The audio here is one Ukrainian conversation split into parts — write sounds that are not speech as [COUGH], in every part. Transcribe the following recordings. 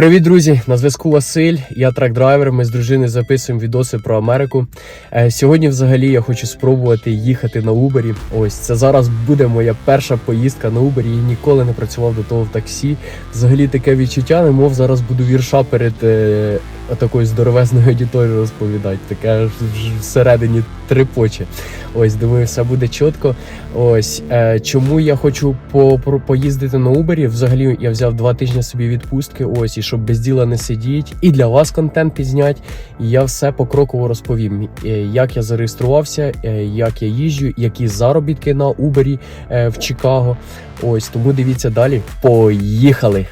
Привіт, друзі! На зв'язку Василь. Я трак-драйвер. Ми з дружиною записуємо відоси про Америку. Е, Сьогодні, взагалі, я хочу спробувати їхати на Убері. Ось це зараз буде моя перша поїздка на Убері. Я ніколи не працював до того в таксі. Взагалі таке відчуття, немов зараз буду вірша перед е, такою здоровезною аудиторією розповідати. Таке в- всередині трепоче. Ось, думаю, все буде чітко. Ось е, чому я хочу по, про- поїздити на Убері. Взагалі я взяв два тижні собі відпустки. Ось і щоб без діла не сидіть, і для вас контент підзнять. І я все покроково розповім, е, як я зареєструвався, е, як я їжджу, які заробітки на Убері в Чикаго. Ось тому дивіться далі. Поїхали!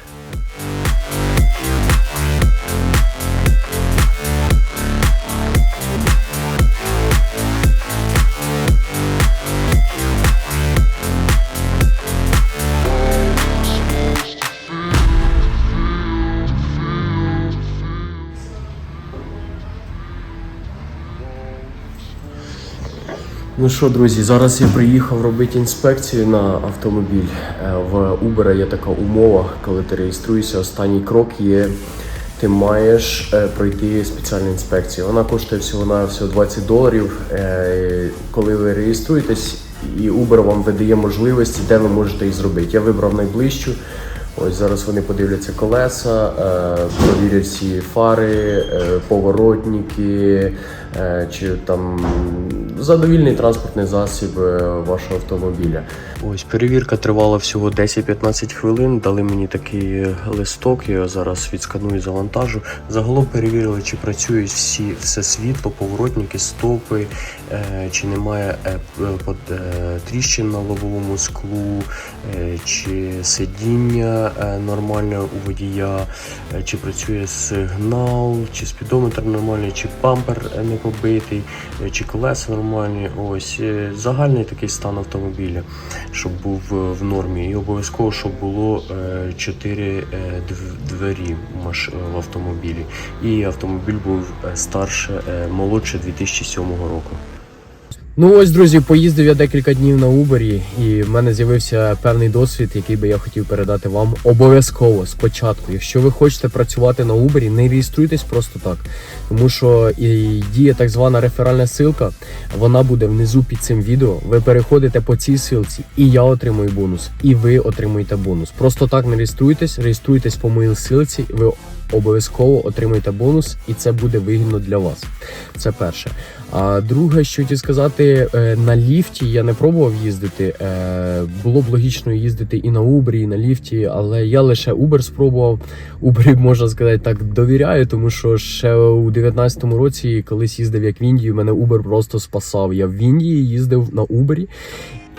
Ну що, друзі, зараз я приїхав робити інспекцію на автомобіль. Е, В Uber є така умова, коли ти реєструєшся, останній крок є. Ти маєш е, пройти спеціальну інспекцію. Вона коштує всього на всього 20 доларів. Е, Коли ви реєструєтесь, і Uber вам видає можливості, де ви можете їх зробити. Я вибрав найближчу. Ось зараз вони подивляться колеса, провірять всі фари, поворотники, чи там задовільний транспортний засіб е, вашого автомобіля. Ось перевірка тривала всього 10-15 хвилин. Дали мені такий листок, я його зараз відсканую завантажу. Загалом перевірили, чи працюють всі все світло, поворотники, стопи, е, чи немає е, е, тріщин на лобовому склу, е, чи сидіння е, нормальне у водія, е, чи працює сигнал, чи спідометр нормальний, чи бампер е, не побитий, е, чи колеса нормальні. Ось е, загальний такий стан автомобіля, щоб був е, в нормі. І обов'язково, щоб було 4 двері в автомобілі. І автомобіль був старше, молодше 2007 року. Ну ось, друзі, поїздив я декілька днів на Убері, і в мене з'явився певний досвід, який би я хотів передати вам обов'язково спочатку. Якщо ви хочете працювати на Убері, не реєструйтесь просто так, тому що і діє так звана реферальна ссылка, вона буде внизу під цим відео. Ви переходите по цій ссылці, і я отримую бонус, і ви отримуєте бонус. Просто так не реєструйтесь, реєструйтесь по моїй ссылці, ви обов'язково отримуєте бонус, і це буде вигідно для вас. Це перше. А друге, що хотів сказати, е, на ліфті я не пробував їздити. Е, Було б логічно їздити і на Убері, і на ліфті, але я лише Uber спробував. Убері, [LAUGHS] можна сказати, так довіряю, тому що ще у 19-му році, колись їздив як в Індію, мене Uber просто спасав. Я в Індії їздив на Убері.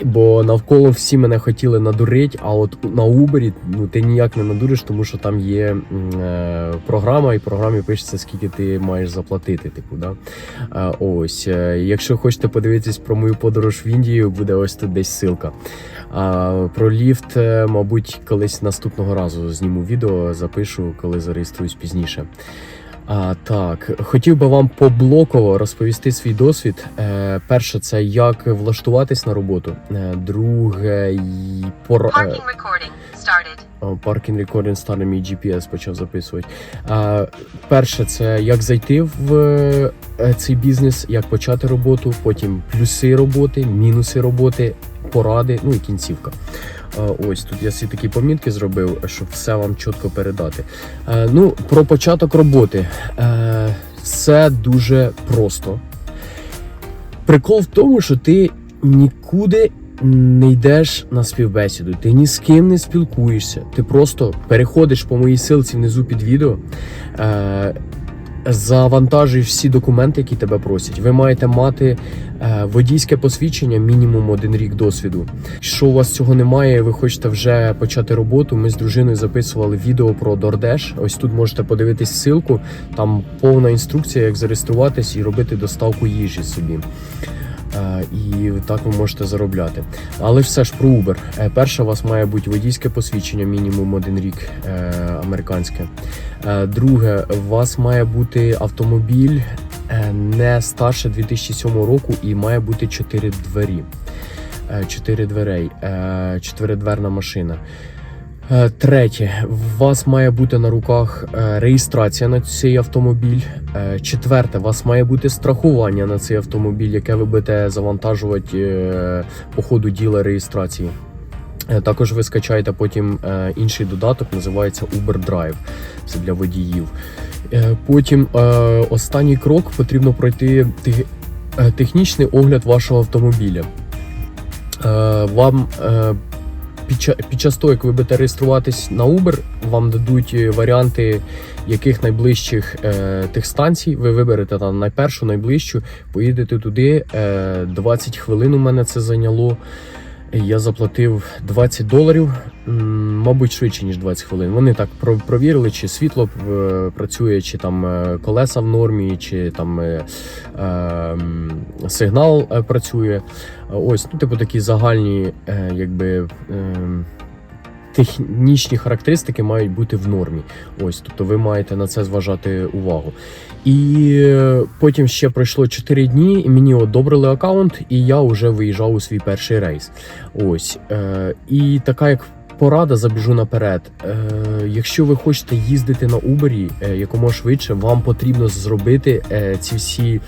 Бо навколо всі мене хотіли надурити, а от на Убері ну ти ніяк не надуриш, тому що там є е, програма, і в програмі пишеться, скільки ти маєш заплатити. Типу, да? Е, ось, е, якщо хочете подивитись про мою подорож в Індію, буде ось тут десь ссылка. А про ліфт, е, мабуть, колись наступного разу зніму відео, запишу, коли зареєструюсь пізніше. А, так, хотів би вам поблоково розповісти свій досвід. Е, перше, це як влаштуватись на роботу. Е, друге, пор... е, Parking recording started. Паркінг рекординг стане мій GPS почав записувати. А, перше, це як зайти в е, цей бізнес, як почати роботу, потім плюси роботи, мінуси роботи, поради, ну і кінцівка. Ось тут я всі такі помітки зробив, щоб все вам чітко передати. Е, ну, про початок роботи. Е, все дуже просто. Прикол в тому, що ти нікуди не йдеш на співбесіду, ти ні з ким не спілкуєшся. Ти просто переходиш по моїй силці внизу під відео. Завантажуєш всі документи, які тебе просять. Ви маєте мати е, водійське посвідчення, мінімум один рік досвіду. Що у вас цього немає, ви хочете вже почати роботу. Ми з дружиною записували відео про DoorDash. Ось тут можете подивитись ссылку. Там повна інструкція, як зареєструватись і робити доставку їжі собі. Е, І так ви можете заробляти. Але все ж про Uber. Е, Перше, у вас має бути водійське посвідчення, мінімум один рік е, американське. Друге, у вас має бути автомобіль не старше 2007 року і має бути 4 двері. 4 дверей, чотиридверна машина. Е, Третє, у вас має бути на руках е, реєстрація на цей автомобіль. Е, Четверте, у вас має бути страхування на цей автомобіль, яке ви будете завантажувати по ходу діла реєстрації. Також ви скачаєте потім інший додаток, називається Uber Drive. Це для водіїв. Потім останній крок потрібно пройти технічний огляд вашого автомобіля. Вам під, ча- під час того, як ви будете реєструватись на Uber, вам дадуть е, варіанти яких найближчих е, тих станцій. Ви виберете там найпершу, найближчу, поїдете туди. Е, 20 хвилин у мене це зайняло. Я заплатив 20 доларів, мабуть, швидше ніж 20 хвилин. Вони так провірили, чи світло працює, чи там е, колеса в нормі, чи там е, е, сигнал е, працює. Ось, ну, типу, такі загальні, якби. е, Технічні характеристики мають бути в нормі. Ось, тобто ви маєте на це зважати увагу. І потім ще пройшло 4 дні, і мені одобрили аккаунт, і я вже виїжджав у свій перший рейс. Ось. І така як порада, забіжу наперед. Е, якщо ви хочете їздити на Uber е, якомога швидше, вам потрібно зробити е, ці всі.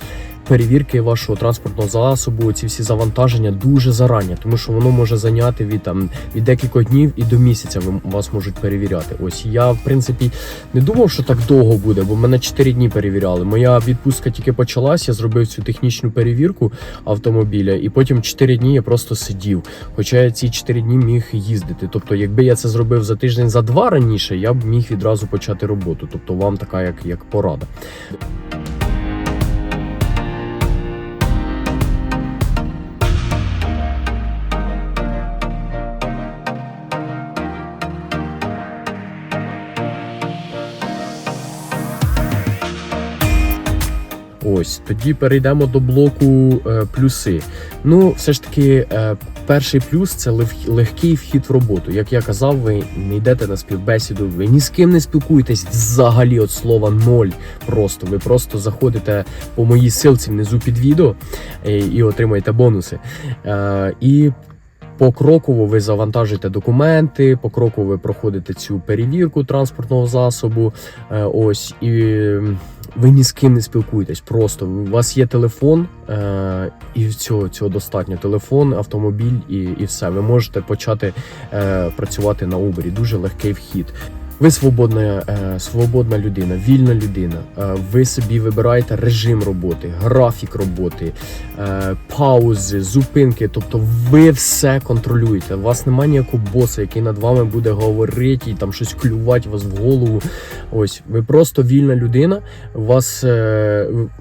Перевірки вашого транспортного засобу, ці всі завантаження дуже зарані, тому що воно може зайняти від там від декількох днів і до місяця. Ви вас можуть перевіряти. Ось я в принципі не думав, що так довго буде, бо мене 4 дні перевіряли. Моя відпустка тільки почалась, я зробив цю технічну перевірку автомобіля, і потім 4 дні я просто сидів. Хоча я ці 4 дні міг їздити. Тобто, якби я це зробив за тиждень, за два раніше, я б міг відразу почати роботу. Тобто, вам така як, як порада. Ось тоді перейдемо до блоку е, плюси. Ну, все ж таки, е, перший плюс це лег- легкий вхід в роботу. Як я казав, ви не йдете на співбесіду, ви ні з ким не спілкуєтесь взагалі від слова ноль. Просто ви просто заходите по моїй силці внизу під відео е, і отримаєте бонуси. І Покроково ви завантажуєте документи, покроково ви проходите цю перевірку транспортного засобу. Ось і ви ні з ким не спілкуєтесь. Просто у вас є телефон, е, і цього, цього достатньо. Телефон, автомобіль і, і все. Ви можете почати е, працювати на Uber. Дуже легкий вхід. Ви свободна, е, свободна людина, вільна людина. Е, ви собі вибираєте режим роботи, графік роботи, е, паузи, зупинки. Тобто ви все контролюєте. У вас немає ніякого боса, який над вами буде говорити і там щось клювати вас в голову. Ось ви просто вільна людина. У вас,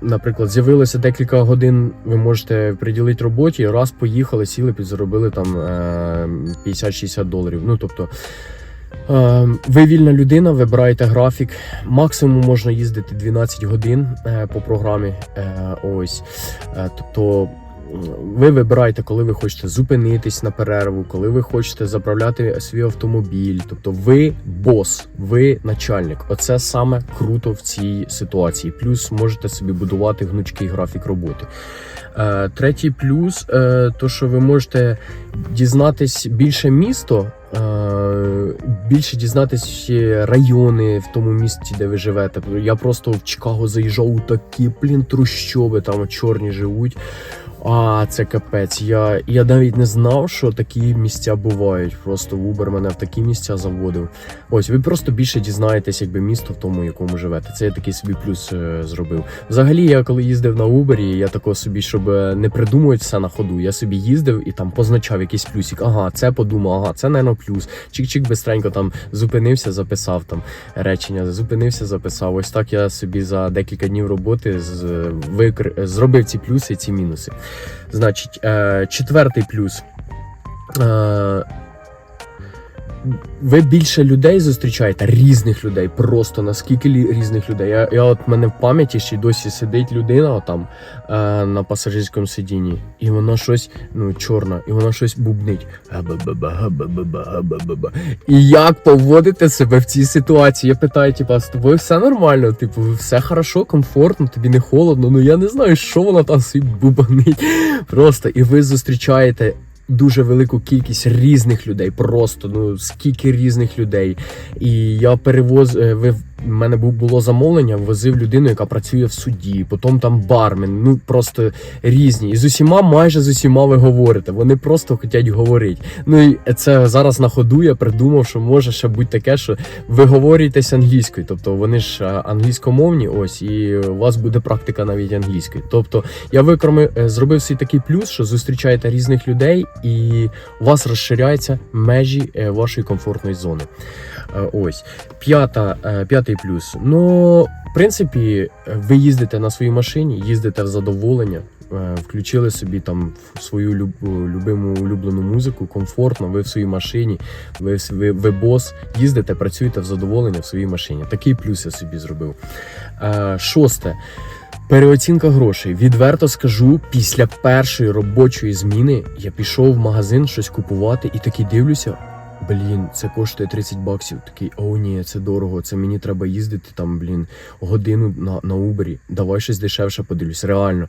наприклад, з'явилося декілька годин. Ви можете приділити роботі. Раз поїхали, сіли, підзаробили там е, 50-60 доларів. Ну тобто. Е, Ви вільна людина, вибираєте графік. Максимум можна їздити 12 годин е, по програмі. Е, Ось. Е, Тобто ви вибираєте, коли ви хочете зупинитись на перерву, коли ви хочете заправляти свій автомобіль. Тобто ви бос, ви начальник. Оце саме круто в цій ситуації. Плюс можете собі будувати гнучкий графік роботи. Третій плюс, то що ви можете дізнатись більше місто, більше дізнатися райони в тому місті, де ви живете. Я просто в Чикаго заїжджав у такі блін трущоби, там чорні живуть. А, це капець. Я, я навіть не знав, що такі місця бувають. Просто Uber мене в такі місця заводив. Ось, ви просто більше дізнаєтесь, якби місто в тому, якому живете. Це я такий собі плюс е, зробив. Взагалі, я коли їздив на Uber, я тако собі, щоб е, не придумувати все на ходу. Я собі їздив і там позначав якийсь плюсик. Ага, це подумав, ага, це не плюс. Чик-чик бистренько там зупинився, записав там речення. Зупинився, записав. Ось так я собі за декілька днів роботи з, викр... зробив ці плюси ці мінуси. Значить, е, четвертий плюс. Ви більше людей зустрічаєте, різних людей, просто наскільки різних людей. Я, я от мене в пам'яті ще й досі сидить людина отам е, на пасажирському сидінні, і вона щось, ну, чорна, і вона щось бубнить. І як поводити себе в цій ситуації? Я питаю, типа, з тобою все нормально? Типу, все хорошо, комфортно, тобі не холодно. Ну я не знаю, що вона там собі бубанить. Просто і ви зустрічаєте дуже велику кількість різних людей. Просто ну скільки різних людей. І я перевоз в мене було замовлення, возив людину, яка працює в суді, потім там бармен. Ну просто різні. І з усіма, майже з усіма ви говорите. Вони просто хочуть говорити. Ну і це зараз на ходу я придумав, що може ще бути таке, що ви говоритесь англійською. Тобто вони ж е, англійськомовні, ось, і у вас буде практика навіть англійської. Тобто я викроми е, зробив свій такий плюс, що зустрічаєте різних людей, і у вас розширяються межі е, вашої комфортної зони. Е, Ось п'ята, е, п'ятий плюс. Ну, в принципі, ви їздите на своїй машині, їздите в задоволення. е, Включили собі там свою люб- любиму улюблену музику, комфортно, ви в своїй машині, ви, ви, ви бос, їздите, працюєте в задоволення в своїй машині. Такий плюс я собі зробив. Шосте. Переоцінка грошей. Відверто скажу, після першої робочої зміни я пішов в магазин щось купувати і такий дивлюся. Блін, це коштує 30 баксів. Такий, о ні, це дорого. Це мені треба їздити там, блін, годину на, на Убері. Давай щось дешевше подивлюсь. Реально.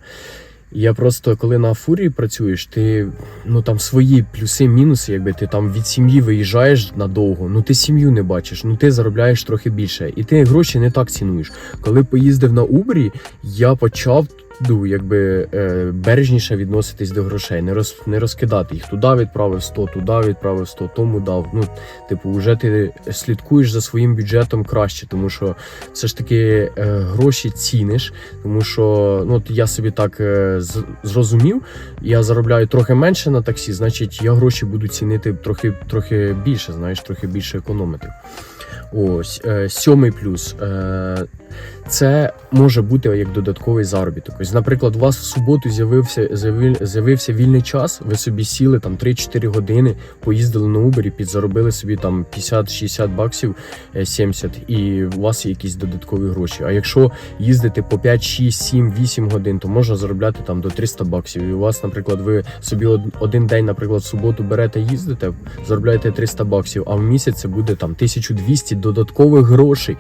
Я просто, коли на фурії працюєш, ти ну там свої плюси, мінуси, якби ти там від сім'ї виїжджаєш надовго, ну ти сім'ю не бачиш, ну ти заробляєш трохи більше, і ти гроші не так цінуєш. Коли поїздив на Убері, я почав ну, якби е, бережніше відноситись до грошей, не роз не розкидати їх. Туди відправив 100, туди відправив 100, тому дав. Ну, типу, вже ти слідкуєш за своїм бюджетом краще, тому що все ж таки е, гроші ціниш. Тому що ну, я собі так е, зрозумів, я заробляю трохи менше на таксі, значить я гроші буду цінити трохи, трохи більше, знаєш, трохи більше економити. Ось е, сьомий плюс. Е, це може бути як додатковий заробіток. Ось, наприклад, у вас в суботу з'явився з'явив- з'явився вільний час. Ви собі сіли там 3-4 години, поїздили на Uber і підзаробили собі там 50-60 баксів, е, 70, і у вас є якісь додаткові гроші. А якщо їздити по 5, 6, 7, 8 годин, то можна заробляти там до 300 баксів. І у вас, наприклад, ви собі один день, наприклад, в суботу берете, їздите, заробляєте 300 баксів, а в місяць це буде там 1200 додаткових грошей.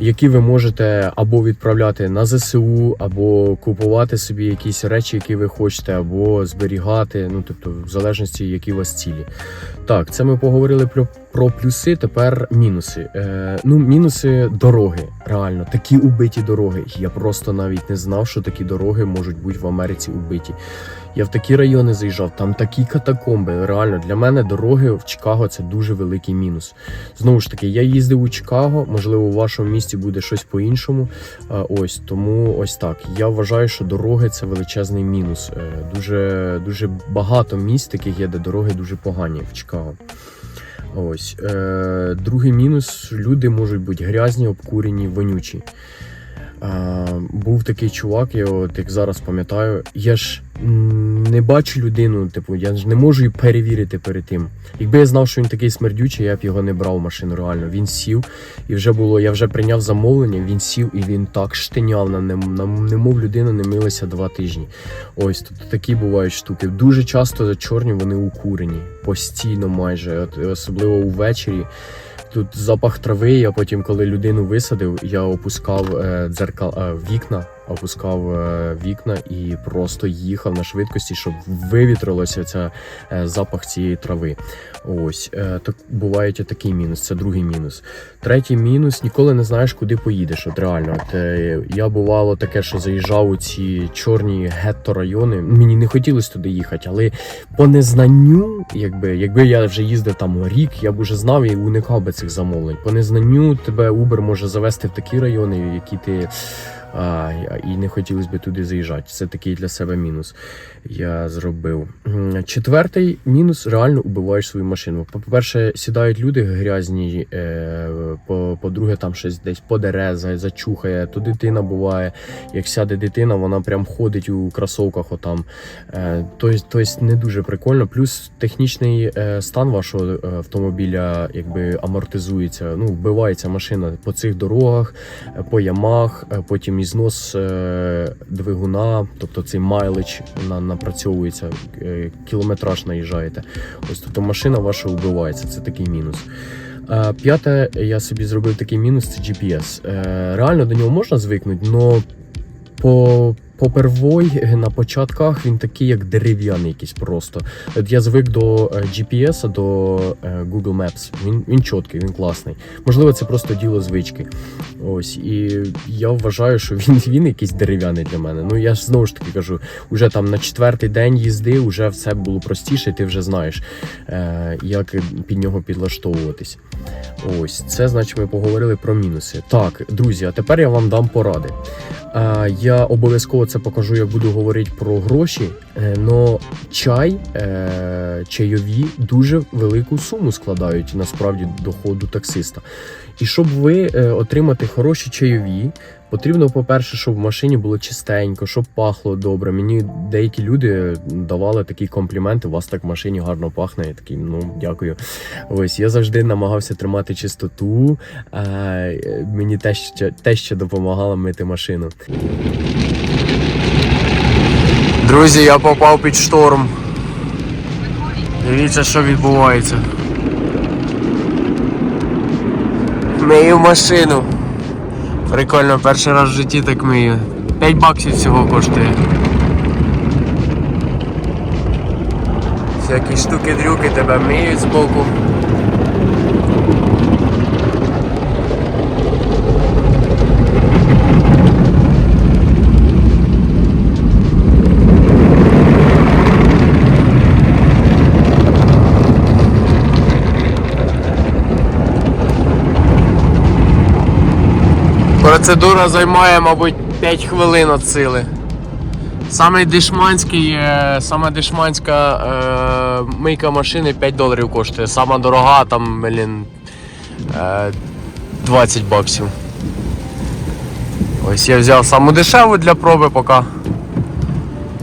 Які ви можете або відправляти на ЗСУ, або купувати собі якісь речі, які ви хочете, або зберігати, ну тобто, в залежності, які у вас цілі. Так, це ми поговорили про, про плюси, тепер мінуси. Е, ну, мінуси дороги. Реально, такі убиті дороги. Я просто навіть не знав, що такі дороги можуть бути в Америці убиті. Я в такі райони заїжджав, там такі катакомби. Реально, для мене дороги в Чикаго це дуже великий мінус. Знову ж таки, я їздив у Чикаго, можливо, у вашому місті буде щось по-іншому. А, Ось тому ось так. Я вважаю, що дороги це величезний мінус. Е, Дуже, дуже багато місць таких є, де дороги дуже погані в Чикаго. Ось е, другий мінус: люди можуть бути грязні, обкурені, вонючі. Е, був такий чувак, я от як зараз пам'ятаю, я ж не бачу людину, типу, я ж не можу її перевірити перед тим. Якби я знав, що він такий смердючий, я б його не брав в машину. Реально. Він сів, і вже було, я вже прийняв замовлення, він сів і він так штиняв на нем, немов людина не милася два тижні. Ось тобто такі бувають штуки. Дуже часто чорні вони укурені, постійно майже, особливо увечері. Тут запах трави. Я потім, коли людину висадив, я опускав е, дзеркал е, вікна, опускав е, вікна і просто їхав на швидкості, щоб вивітрилося ця е, запах цієї трави. Ось е, так бувають такий мінус. Це другий мінус. Третій мінус ніколи не знаєш, куди поїдеш. От реально, от, я бувало таке, що заїжджав у ці чорні гетто райони. Мені не хотілося туди їхати, але по незнанню, якби якби я вже їздив там рік, я б уже знав і уникав би цих замовлень. По незнанню тебе Uber може завести в такі райони, які ти. А, і не хотілося б туди заїжджати. Це такий для себе мінус. Я зробив. Четвертий мінус реально убиваєш свою машину. По-перше, сідають люди грязні, е, по- по-друге, там щось десь подере, за- зачухає, то дитина буває. Як сяде дитина, вона прям ходить у кросовках отам. Тобто, не дуже прикольно. Плюс технічний е, стан вашого автомобіля якби амортизується. Ну, вбивається машина по цих дорогах, по ямах, е, потім ізнос е, двигуна, тобто цей майлич на, напрацьовується, е, кілометраж наїжджаєте. Ось тобто машина ваша вбивається. Це такий мінус. Е, П'яте, я собі зробив такий мінус це GPS. Реально до нього можна звикнути, але по попервой е, на початках він такий, як дерев'яний якийсь просто. Я звик до е, GPS, до е, Google Maps. Він, він чіткий, він класний. Можливо, це просто діло звички. Ось, і я вважаю, що він, він якийсь дерев'яний для мене. Ну я ж знову ж таки кажу, уже там на четвертий день їзди вже все було простіше, і ти вже знаєш, як під нього підлаштовуватись. Ось, це значить ми поговорили про мінуси. Так, друзі, а тепер я вам дам поради. Я обов'язково це покажу, як буду говорити про гроші. Е, но чай, е, чайові дуже велику суму складають насправді доходу таксиста. І щоб ви е, отримати хороші чайові, потрібно, по-перше, щоб в машині було чистенько, щоб пахло добре. Мені деякі люди давали такі компліменти. У вас так в машині гарно пахне. Я такий, ну дякую. Ось я завжди намагався тримати чистоту. Мені те, що те, що допомагало мити машину. Друзі, я попав під шторм. Дивіться, що відбувається. Мию машину. Прикольно, перший раз в житті так мию. 5 баксів всього коштує. Всякі штуки-дрюки тебе миють збоку. Процедура займає, мабуть, 5 хвилин від сили. Саме дешманський, саме дешманська е, мийка машини 5 доларів коштує. Сама дорога, там, блін, е, 20 баксів. Ось я взяв саму дешеву для проби поки.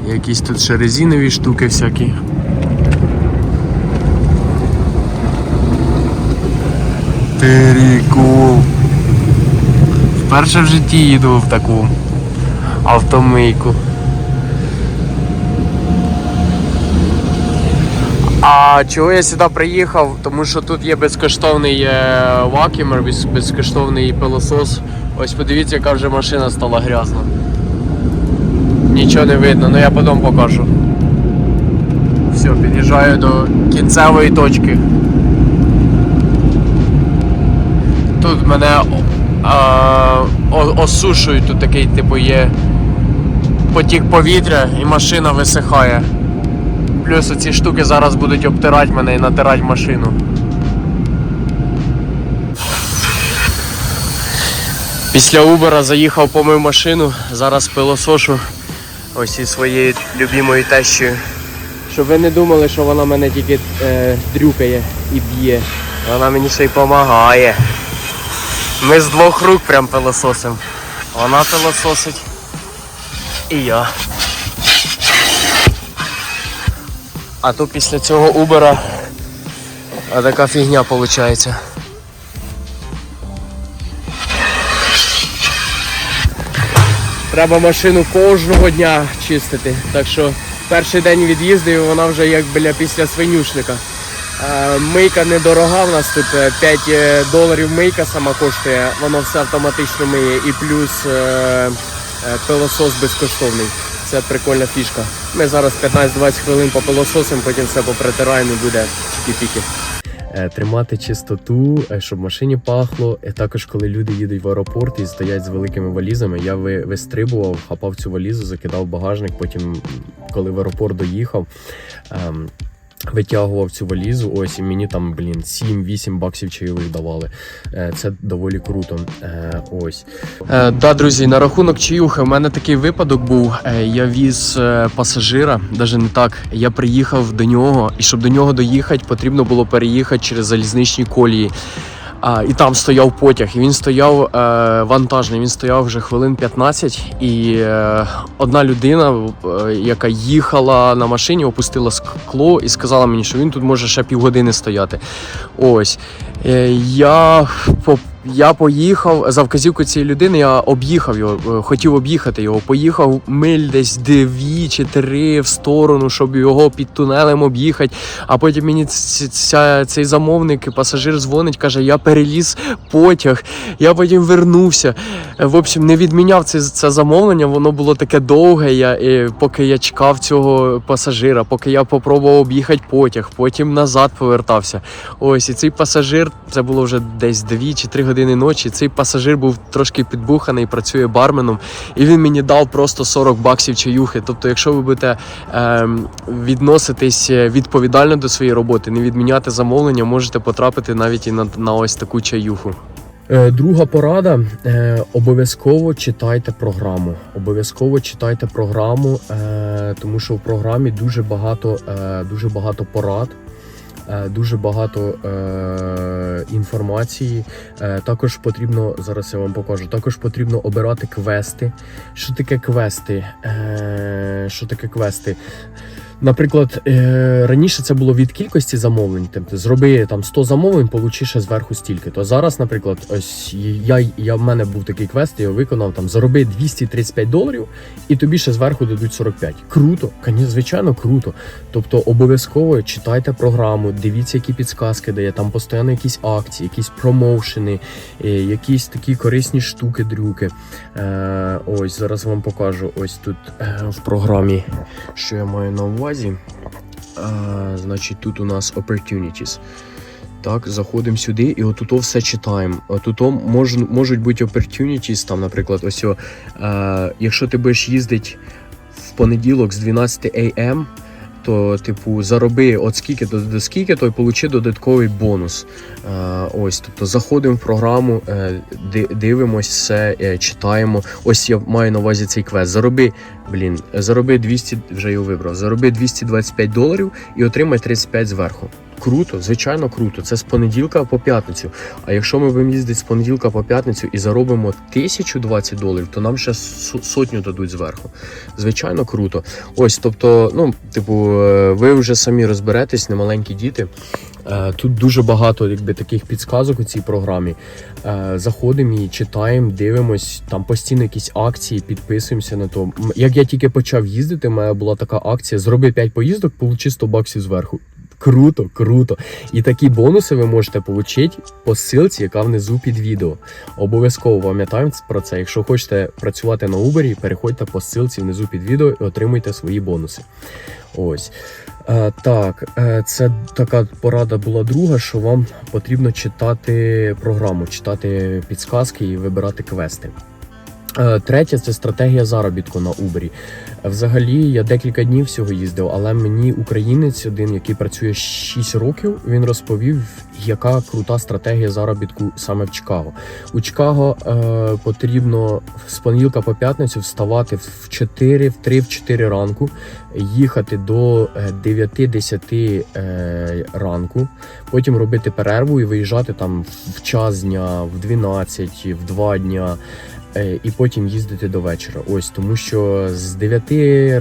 Якісь тут ще резинові штуки всякі. Перекул. Вперше в житті їду в таку автомийку. А чого я сюди приїхав? Тому що тут є безкоштовний е, вакюумер, без- безкоштовний пилосос. Ось подивіться, яка вже машина стала грязна. Нічого не видно, але я потім покажу. Все, під'їжджаю до кінцевої точки. Тут мене а, осушують, тут такий типу є потік повітря і машина висихає. Плюс оці штуки зараз будуть обтирати мене і натирати машину. Після Убера заїхав, помив машину, зараз пилосошу ось із своєю любимою тещою. Щоб ви не думали, що вона мене тільки е, дрюкає і б'є. Вона мені ще й допомагає. Ми з двох рук прям пилососим. Вона пилососить. І я. А то після цього Убера така фігня виходить. Треба машину кожного дня чистити. Так що перший день від'їздив, вона вже як біля після свинюшника. Е, Мийка недорога, в нас тут е, 5 е, доларів мийка сама коштує, воно все автоматично миє і плюс е, е, пилосос безкоштовний. Це прикольна фішка. Ми зараз 15-20 хвилин по пилососимо, потім все попритираємо і буде піпіки. Тримати чистоту, е, щоб машині пахло. Е, Також, коли люди їдуть в аеропорт і стоять з великими валізами, я ви- вистрибував, хапав цю валізу, закидав в багажник. Потім, коли в аеропорт доїхав, ем, витягував цю валізу. Ось і мені там, блін, 7-8 баксів чайових давали. Е, Це доволі круто. Е, Ось. Е, да, друзі, на рахунок чаюхи, в мене такий випадок був. Е, Я віз пасажира, навіть не так. Я приїхав до нього, і щоб до нього доїхати, потрібно було переїхати через залізничні колії. А, і там стояв потяг, і він стояв е, вантажний. Він стояв вже хвилин 15, і е, одна людина, е, яка їхала на машині, опустила скло і сказала мені, що він тут може ще півгодини стояти. Ось. Е, я я поїхав за вказівкою цієї людини, я об'їхав його, е, хотів об'їхати його. Поїхав миль десь дві чи три в сторону, щоб його під тунелем об'їхати. А потім мені ця, цей замовник, пасажир дзвонить, каже, я переліз потяг. Я потім вернувся. Е, В общем, не відміняв це, це замовлення, воно було таке довге. Я, е, поки я чекав цього пасажира, поки я попробував об'їхати потяг, потім назад повертався. Ось і цей пасажир, це було вже десь 2 чи 3 години ночі. Цей пасажир був трошки підбуханий, працює барменом, і він мені дав просто 40 баксів чаюхи. Тобто, якщо ви будете ем, відноситись е, відповідально до своєї роботи, не відміняти замовлення, можете потрапити навіть і на, на ось таку чаюху. Е, Друга порада: е, обов'язково читайте програму. Обов'язково читайте програму, е, тому що в програмі дуже багато, дуже багато порад. Е, Дуже багато е, інформації. Е, також потрібно зараз я вам покажу. Також потрібно обирати квести. Що таке квести? Е, що таке квести? Наприклад, е, раніше це було від кількості замовлень. Тобто зроби там 100 замовлень, получиш зверху стільки. То зараз, наприклад, ось я, я в мене був такий квест, я його виконав там зароби 235 доларів, і тобі ще зверху дадуть 45. Круто, звичайно, круто. Тобто обов'язково читайте програму, дивіться, які підсказки дає. Там постійно якісь акції, якісь промоушени, е, якісь такі корисні штуки, дрюки. Е, ось зараз вам покажу. Ось тут в програмі, що я маю на увазі. Е, значить, тут у нас opportunities. Так, заходимо сюди і отут все читаємо. Отут мож, можуть бути opportunities, там, наприклад, ось, о, е, якщо ти будеш їздити в понеділок з 12 am, то, типу, зароби от скільки до скільки, то й получи додатковий бонус. Е, ось, тобто заходимо в програму, е, дивимось все, е, читаємо. Ось я маю на увазі цей квест. Зароби, блін, зароби 200, вже його вибрав. Зароби 225 доларів і отримай 35 зверху. Круто, звичайно, круто. Це з понеділка по п'ятницю. А якщо ми будемо їздити з понеділка по п'ятницю і заробимо 1020 доларів, то нам ще сотню дадуть зверху. Звичайно, круто. Ось, тобто, ну, типу, е, ви вже самі розберетесь, не маленькі діти. Е, Тут дуже багато якби, таких підсказок у цій програмі. Е, Заходимо і читаємо, дивимось, там постійно якісь акції, підписуємося на то. Як я тільки почав їздити, у мене була така акція: зроби 5 поїздок, получи 100 баксів зверху. Круто, круто. І такі бонуси ви можете отримати по ссылці, яка внизу під відео. Обов'язково пам'ятаємо про це. Якщо хочете працювати на Uber, переходьте по ссылці внизу під відео і отримуйте свої бонуси. Ось. Е, так, е, це така порада була друга, що вам потрібно читати програму, читати підсказки і вибирати квести. Е, Третє це стратегія заробітку на Uber. Взагалі, я декілька днів всього їздив, але мені українець, один, який працює 6 років, він розповів, яка крута стратегія заробітку саме в Чикаго. У Чикаго е, потрібно з понеділка по п'ятницю вставати в 4, в 3, в 4 ранку, їхати до е, 9-10 е, ранку, потім робити перерву і виїжджати там в час дня, в 12, в 2 дня. Е, І потім їздити до вечора. Ось тому, що з 9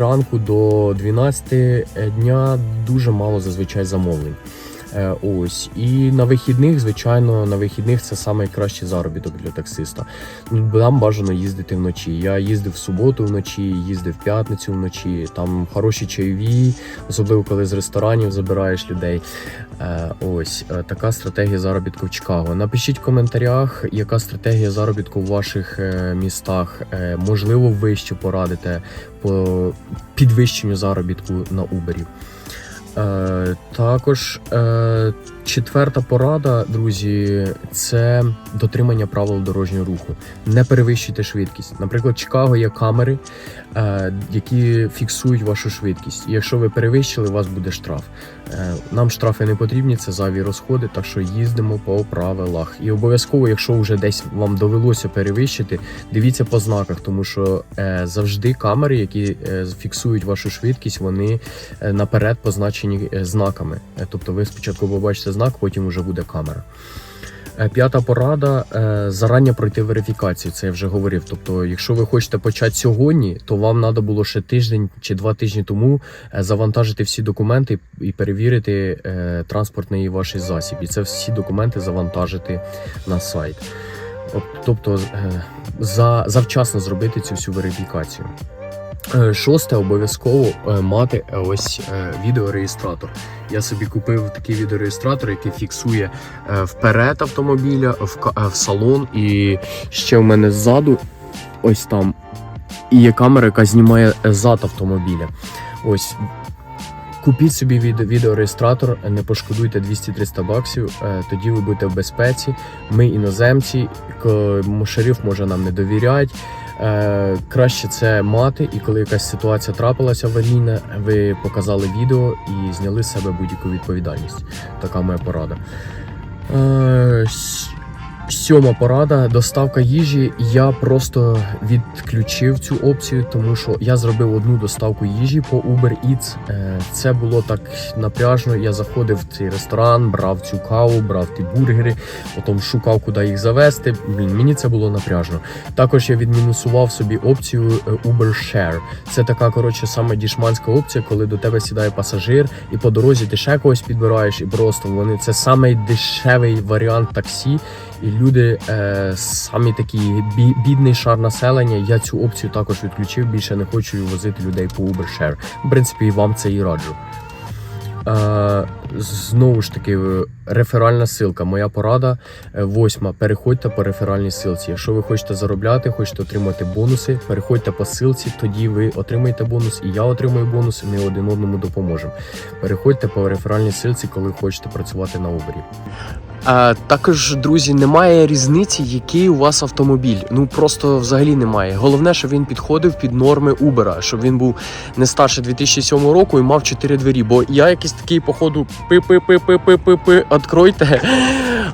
ранку до 12 дня дуже мало зазвичай замовлень. Е, Ось і на вихідних, звичайно, на вихідних це найкращий заробіток для таксиста. Ну, Нам бажано їздити вночі. Я їздив в суботу вночі, їздив в п'ятницю вночі. Там хороші чайові, особливо коли з ресторанів забираєш людей. Е, Ось е, така стратегія заробітку в Чикаго. Напишіть в коментарях, яка стратегія заробітку в ваших містах. Можливо, ви що порадите по підвищенню заробітку на Uber. Е, також е, четверта порада, друзі, це дотримання правил дорожнього руху. Не перевищуйте швидкість. Наприклад, Чикаго є камери, які фіксують вашу швидкість. І якщо ви перевищили, у вас буде штраф. Е, нам штрафи не потрібні, це зайві розходи, так що їздимо по правилах. І обов'язково, якщо вже десь вам довелося перевищити, дивіться по знаках, тому що е, завжди камери, які е, фіксують вашу швидкість, вони е, наперед позначені е, знаками. Е, Тобто ви спочатку побачите знак, потім вже буде камера. Е, П'ята порада е, зарані пройти верифікацію. Це я вже говорив. Тобто, якщо ви хочете почати сьогодні, то вам треба було ще тиждень чи два тижні тому е, завантажити всі документи і перевірити транспортний ваш засіб. І це всі документи завантажити на сайт. тобто за, завчасно зробити цю всю верифікацію. Е, Шосте обов'язково е, мати е, ось відеореєстратор. Я собі купив такий відеореєстратор, який фіксує вперед автомобіля, в, салон, і ще в мене ззаду, ось там, і є камера, яка знімає зад автомобіля. Ось. Купіть собі відеореєстратор, не пошкодуйте 200-300 баксів, тоді ви будете в безпеці. Ми іноземці, шериф може нам не довіряти. Е, краще це мати, і коли якась ситуація трапилася аварійна, ви показали відео і зняли з себе будь-яку відповідальність. Така моя порада. Е, Сьома порада доставка їжі. Я просто відключив цю опцію, тому що я зробив одну доставку їжі по Uber Eats. Е, Це було так напряжно. Я заходив в цей ресторан, брав цю каву, брав ті бургери, потім шукав, куди їх завести. Блін, мені це було напряжно. Також я відмінусував собі опцію е, Uber Share. Це така коротше саме дішманська опція, коли до тебе сідає пасажир, і по дорозі ти ще когось підбираєш, і просто вони це самий дешевий варіант таксі. І люди е, самі такі бідний шар населення. Я цю опцію також відключив. Більше не хочу возити людей по Ubershare. В принципі, і вам це і раджу. Е, знову ж таки, реферальна ссылка. Моя порада е, восьма. Переходьте по реферальній ссылці. Якщо ви хочете заробляти, хочете отримати бонуси, переходьте по ссылці, тоді ви отримаєте бонус, і я отримую бонус, і ми один одному допоможемо. Переходьте по реферальній ссылці, коли хочете працювати на Uber. А, також, друзі, немає різниці, який у вас автомобіль. Ну просто взагалі немає. Головне, щоб він підходив під норми Uber, щоб він був не старше 2007 року і мав 4 двері. Бо я якийсь такий, походу, пи-пи-пи-пи-пи-пи-пи, откройте.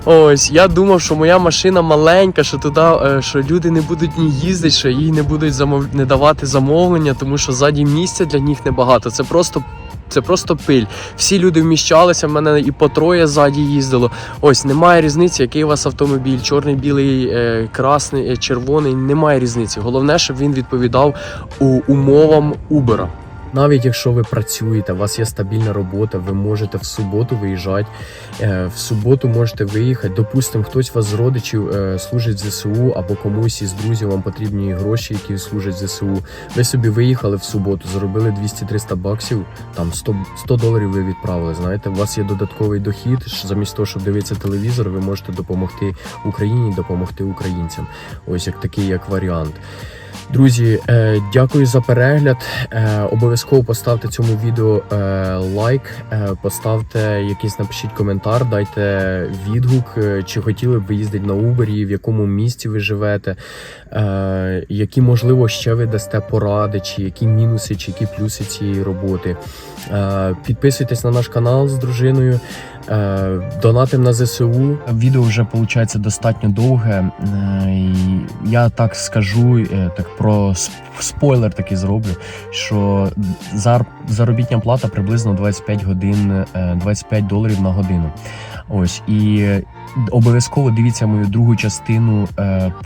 Ось, я думав, що моя машина маленька, що туди, е, що люди не будуть ні їздити, що їй не будуть замов... не давати замовлення, тому що ззаді місця для них небагато. Це просто. Це просто пиль. Всі люди вміщалися, в мене і по троє ззаді їздило. Ось немає різниці, який у вас автомобіль, чорний, білий, е, красний, е, червоний. Немає різниці. Головне, щоб він відповідав умовам Uber. Навіть якщо ви працюєте, у вас є стабільна робота, ви можете в суботу виїжджати. Е, В суботу можете виїхати. Допустимо, хтось вас з родичів е, служить в ЗСУ або комусь із друзів вам потрібні гроші, які служать в ЗСУ. Ви собі виїхали в суботу, заробили 200-300 баксів, там 100, 100 доларів ви відправили. Знаєте, у вас є додатковий дохід. Замість того, щоб дивитися телевізор, ви можете допомогти Україні, допомогти українцям. Ось як такий як варіант. Друзі, е, дякую за перегляд. Е, обов'язково поставте цьому відео е, лайк, поставте якийсь, напишіть коментар, дайте відгук, чи хотіли б ви їздити на Uber, в якому місті ви живете, які можливо ще ви дасте поради, чи які мінуси, чи які плюси цієї роботи. Підписуйтесь на наш канал з дружиною. Е, Донатим на ЗСУ. Відео вже виходить достатньо довге. Е, Я так скажу, е, так про спойлер такий зроблю, що заробітня плата приблизно 25 годин, е, 25 доларів на годину. Ось і обов'язково дивіться мою другу частину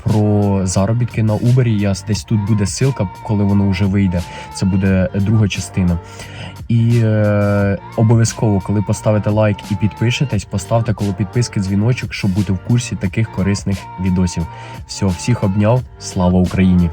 про заробітки на Uber. Я десь тут буде ссылка, коли воно вже вийде. Це буде друга частина. І е, обов'язково, коли поставите лайк і підпишетесь, поставте коло підписки дзвіночок, щоб бути в курсі таких корисних відосів. Все, всіх обняв. Слава Україні!